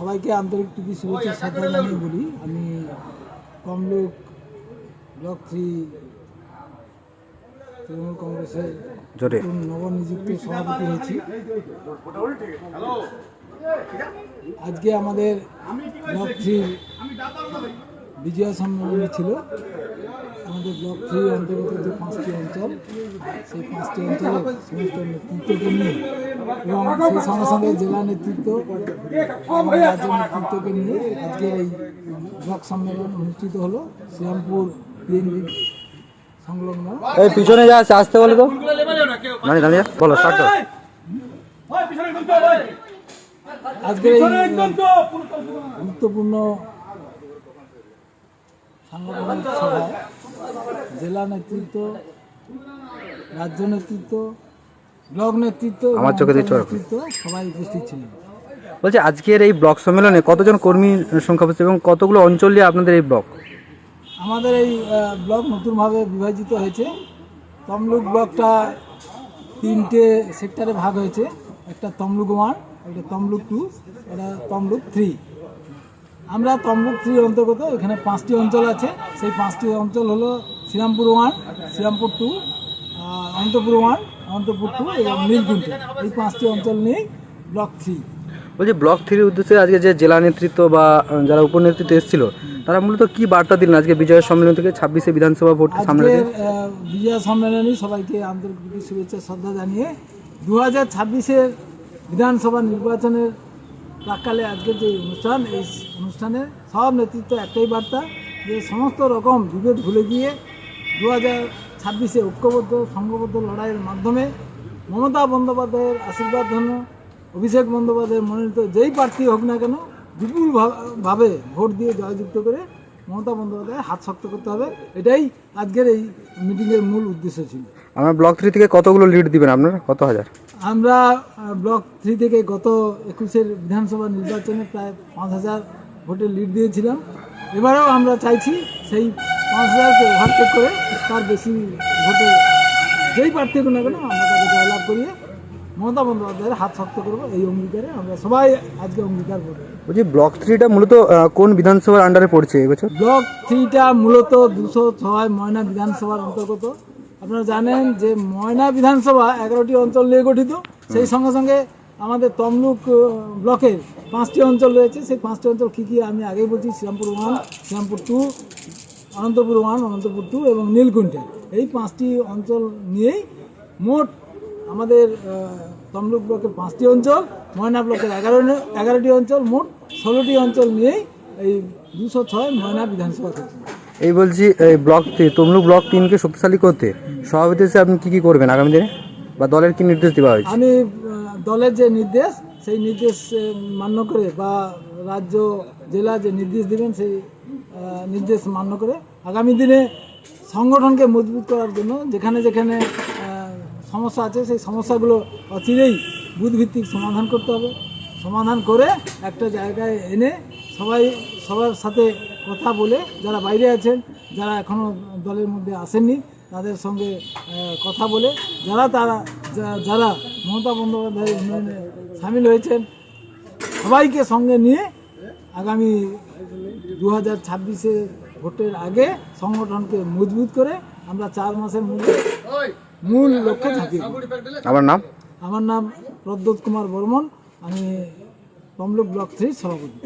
সবাইকে আন্তরিক প্রীতি শুভেচ্ছা সাথে জানিয়ে বলি। আমি কমলুক ব্লক থ্রি তৃণমূল কংগ্রেসের নবনিযুক্ত সভাপতি হয়েছি। আজকে আমাদের ব্লক থ্রির বিজয়া সম্মেলন ছিল। আমাদের ব্লক থ্রি অন্তর্গত যে পাঁচটি অঞ্চল সেই পাঁচটি অঞ্চলে সমস্ত নেতৃত্বকে নিয়ে এবং সেই সঙ্গে সঙ্গে জেলা নেতৃত্ব রাজ্য নেতৃত্বকে নিয়ে আজকের এই ব্লক সম্মেলন অনুষ্ঠিত হলো শ্রীরামপুর বিএনপি সংলগ্ন। এই পিছনে যা আছে আসতে বলো তো দাঁড়িয়ে দাঁড়িয়ে বলো স্টার্ট করো। আজকের এই গুরুত্বপূর্ণ সাংগঠনিক সভায় জেলা নেতৃত্ব রাজ্য নেতৃত্ব ব্লক নেতৃত্ব আমার চোখে নেতৃত্ব সবাই উপস্থিত ছিলেন। বলছি আজকের এই ব্লক সম্মেলনে কতজন কর্মী সংখ্যা বসছে এবং কতগুলো অঞ্চল নিয়ে আপনাদের এই ব্লক? আমাদের এই ব্লক নতুনভাবে বিভাজিত হয়েছে। তমলুক ব্লকটা তিনটে সেক্টরে ভাগ হয়েছে। একটা তমলুক ওয়ান একটা তমলুক টু একটা তমলুক থ্রি। আমরা তমলুক থ্রি অন্তর্গত এখানে পাঁচটি অঞ্চল আছে। সেই পাঁচটি অঞ্চল হলো Srirampur one Srirampur two Antapur one Antapur two এবং নীলকুণ্ঠ। এই পাঁচটি অঞ্চল নিয়েই ব্লক থ্রি। বলছি ব্লক থ্রির উদ্দেশ্যে আজকে যে জেলা নেতৃত্ব বা যারা উপনেতৃত্ব এসেছিল তারা মূলত কি বার্তা দিলেন আজকে বিজয় সম্মেলন থেকে ছাব্বিশে বিধানসভা ভোট সামনে বিজয়া সম্মেলনী সবাইকে আন্তরিক শুভেচ্ছা শ্রদ্ধা জানিয়ে দু হাজার ছাব্বিশের বিধানসভা নির্বাচনের প্রাককালে আজকের যে অনুষ্ঠান এই অনুষ্ঠানে সব নেতৃত্ব একটাই বার্তা যে সমস্ত রকম বিভেদ ভুলে গিয়ে দু হাজার ছাব্বিশে ঐক্যবদ্ধ সংঘবদ্ধ লড়াইয়ের মাধ্যমে মমতা বন্দ্যোপাধ্যায়ের আশীর্বাদ ধন্য অভিষেক বন্দ্যোপাধ্যায়ের মনোনীত যেই প্রার্থী হোক না কেন বিপুল ভা- ভাবে ভোট দিয়ে জয়যুক্ত করে মমতা বন্দ্যোপাধ্যায় হাত শক্ত করতে হবে। এটাই আজকের এই মিটিংয়ের মূল উদ্দেশ্য ছিল। আমরা ব্লক থ্রি থেকে কতগুলো লিড দিবেন আপনারা? কত হাজার? আমরা ব্লক থ্রি থেকে গত একুশের বিধানসভা নির্বাচনে প্রায় পাঁচ হাজার ভোটের লিড দিয়েছিলাম। এবারেও আমরা চাইছি সেই পাঁচ হাজারকে ওভারটেক করে তার বেশি ভোটে যেই প্রার্থী হোক না কেন আমরা তাকে জয়লাভ করিয়ে মমতা বন্দ্যোপাধ্যায়ের হাত শক্ত করব এই অঙ্গীকারে আমরা সবাই আজকে অঙ্গীকার করব। বলছি ব্লক থ্রিটা মূলত কোন বিধানসভার আন্ডারে পড়ছে এবছর ব্লক থ্রিটা মূলত দুশো ছয় ময়না বিধানসভার অন্তর্গত। আপনারা জানেন যে ময়না বিধানসভা এগারোটি অঞ্চল নিয়ে গঠিত সেই সঙ্গে সঙ্গে আমাদের তমলুক ব্লকের পাঁচটি অঞ্চল রয়েছে। সেই পাঁচটি অঞ্চল কী কী আমি আগেই বলছি Srirampur one Srirampur two Anantapur one Anantapur two এবং নীলকুণ্ঠে। এই পাঁচটি অঞ্চল নিয়েই মোট আমাদের তমলুক ব্লকের পাঁচটি অঞ্চল ময়না ব্লকের এগারো এগারোটি অঞ্চল মোট ষোলোটি অঞ্চল নিয়েই এই দুশো ছয় ময়না বিধানসভা থেকে এই বলছি এই ব্লক তমলুক ব্লক তিনকে শক্তিশালী করতে। সভাপতি হিসেবে আপনি কী কী করবেন আগামী দিনে? বা দলের কী নির্দেশ দেওয়া হয়েছে? আমি দলের যে নির্দেশ, সেই নির্দেশ মান্য করে বা রাজ্য, জেলা যে নির্দেশ দিবেন, সেই নির্দেশ মান্য করে আগামী দিনে সংগঠনকে মজবুত করার জন্য যেখানে যেখানে সমস্যা আছে, সেই সমস্যাগুলো অচিরেই বুধভিত্তিক সমাধান করতে হবে। সমাধান করে একটা জায়গায় এনে সবাই, সবার সাথে কথা বলে যারা বাইরে আছেন, যারা এখনও দলের মধ্যে আসেননি, তাদের সঙ্গে কথা বলে যারা তারা যারা মমতা বন্দ্যোপাধ্যায় উন্নয়নে সামিল হয়েছেন। সবাইকে সঙ্গে নিয়ে আগামী দু হাজার ছাব্বিশে ভোটের আগে সংগঠনকে মজবুত করে আমরা চার মাসের মধ্যে মূল লক্ষ্যে থাকি। আমার নাম? আমার নাম প্রদ্যোৎ কুমার বর্মন আমি তমলুক ব্লক থ্রি সভাপতি।